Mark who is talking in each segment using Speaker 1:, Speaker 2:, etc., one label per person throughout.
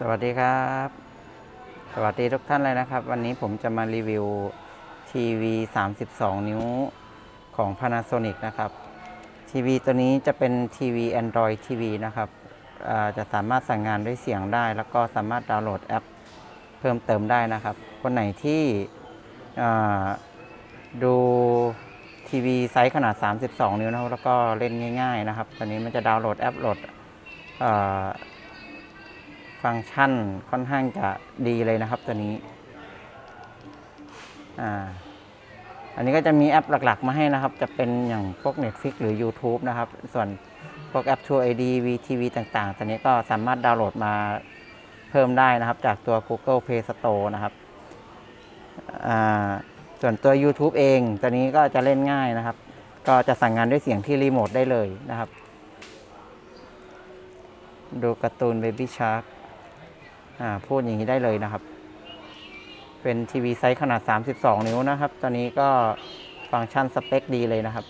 Speaker 1: สวัสดีครับ สวัสดีทุกท่านเลยนะครับ วันนี้ผมจะมารีวิวทีวี 32 นิ้วของ Panasonic นะครับ ทีวีตัวนี้จะเป็นทีวี Android TV นะครับจะสามารถสั่งงานด้วยเสียงได้ แล้วก็สามารถดาวน์โหลดแอปเพิ่มเติมได้นะครับ คนไหนที่ดูทีวีไซส์ขนาด 32 นิ้วนะครับแล้วก็เล่นง่าย ๆ นะครับ ตอนนี้มันจะดาวน์โหลดแอปโหลด ฟังก์ชันค่อนข้างจะดีเลยนะครับตัวนี้อ่าอันนี้ก็จะมีแอปหลักๆ มาให้นะครับ จะเป็นอย่างพวก Netflix หรือ YouTube นะครับ ส่วนพวกแอป True ID VTV ต่างๆตัวนี้ก็สามารถดาวน์โหลดมาเพิ่มได้นะครับ จากตัว Google Play Store นะครับอ่าส่วนตัว YouTube เองตัวนี้ก็จะเล่นง่ายนะครับ ก็จะสั่งงานด้วยเสียงที่รีโมทได้เลยนะครับ ดูการ์ตูน Baby Shark พูดอย่างนี้ได้เลยนะครับ เป็นทีวีไซส์ขนาด 32 นิ้วนะครับ ตอนนี้ก็ฟังก์ชันสเปคดีเลยนะครับ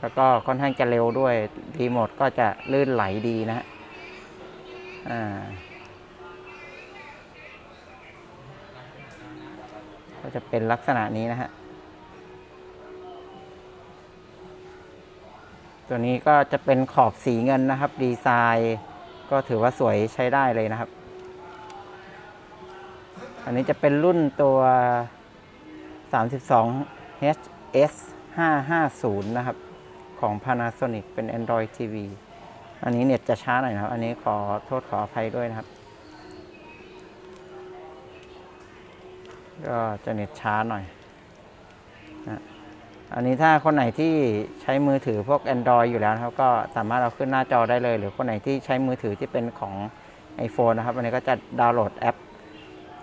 Speaker 1: แล้วก็ค่อนข้างจะเร็วด้วย รีโมทก็จะลื่นไหลดีนะฮะก็จะเป็นลักษณะนี้นะฮะ ตัวนี้ก็จะเป็นขอบสีเงินนะครับ ดีไซน์ก็ถือว่าสวยใช้ได้เลยนะครับ อันนี้จะเป็นรุ่นตัว 32 HS 550 นะครับ ของ Panasonic เป็น Android TV อันนี้เน็ตจะช้าหน่อยนะครับ อันนี้ขอโทษขออภัยด้วยนะครับ ก็จะเน็ตช้าหน่อยนะอันนี้ถ้าคนไหนที่ใช้มือถือพวก Android อยู่แล้วนะครับ ก็สามารถเอาขึ้นหน้าจอได้เลย หรือคนไหนที่ใช้มือถือที่เป็นของ iPhone นะครับ อันนี้ก็จะดาวน์โหลดแอป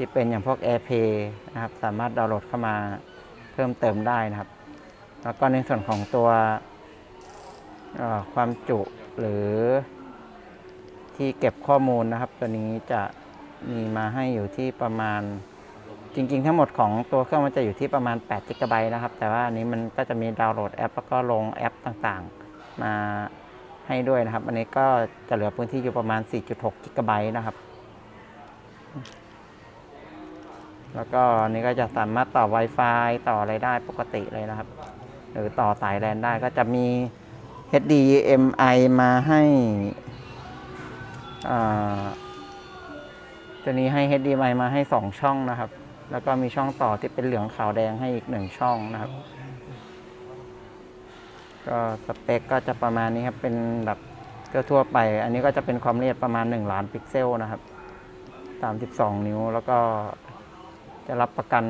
Speaker 1: ที่เป็นอย่างพวก AirPay นะครับสามารถดาวน์โหลดเข้ามาเพิ่มเติมได้นะครับ แล้วก็ในส่วนของตัวความจุหรือที่เก็บข้อมูลนะครับ ตัวนี้จะมีมาให้อยู่ที่ประมาณจริงๆ ทั้งหมดของตัวเครื่องมันจะอยู่ที่ประมาณ8 g b นะครับ แต่ว่าอันนี้มันก็จะมีดาวน์โหลดแอป แล้วก็ลงแอปต่างๆ มาให้ด้วยนะครับ อันนี้ก็จะเหลือพื้นที่อยู่ประมาณ 4.6 g b นะครับ แล้วก็นนี้ก็จะสามารถต่อ Wi-Fi ต่ออะไรได้ปกติเลยนะครับ หรือต่อสายแลนได้ก็จะมี HDMI มาให้อ่าตัวนี้ให้ HDMI มาให้ 2 ช่องนะครับ แล้วก็มีช่องต่อที่เป็นเหลืองขาวแดงให้อีกหนึ่งช่องนะครับ ก็สเปคก็จะประมาณนี้ครับ เป็นแบบทั่วไป อันนี้ก็จะเป็นความละเอียดประมาณ 1 ล้านพิกเซลนะครับ 32 นิ้วแล้วก็ จะรับประกัน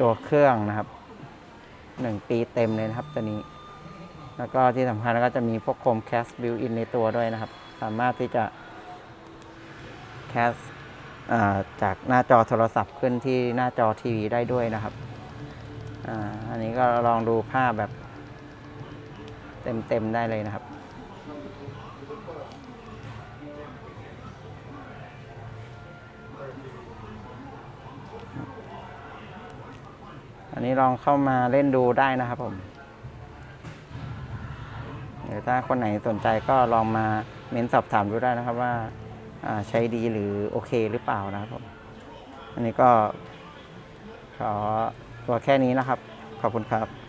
Speaker 1: ตัวเครื่องนะครับ1ปีเต็มเลยนะครับตัวนี้ แล้วก็ที่สำคัญแล้วก็จะมีพวกโคมแคสบิวอินในตัวด้วยนะครับ สามารถที่จะแคสจากหน้าจอโทรศัพท์ขึ้นที่หน้าจอทีวีได้ด้วยนะครับออันนี้ก็ลองดูภาพแบบเต็มๆได้เลยนะครับ อันนี้ลองเข้ามาเล่นดูได้นะครับผมหรือถ้าคนไหนสนใจก็ลองมาเม้นสอบถามดูได้นะครับว่าอ่าใช้ดีหรือโอเคหรือเปล่านะครับผมอันนี้ก็ขอตัวแค่นี้นะครับ ขอบคุณครับ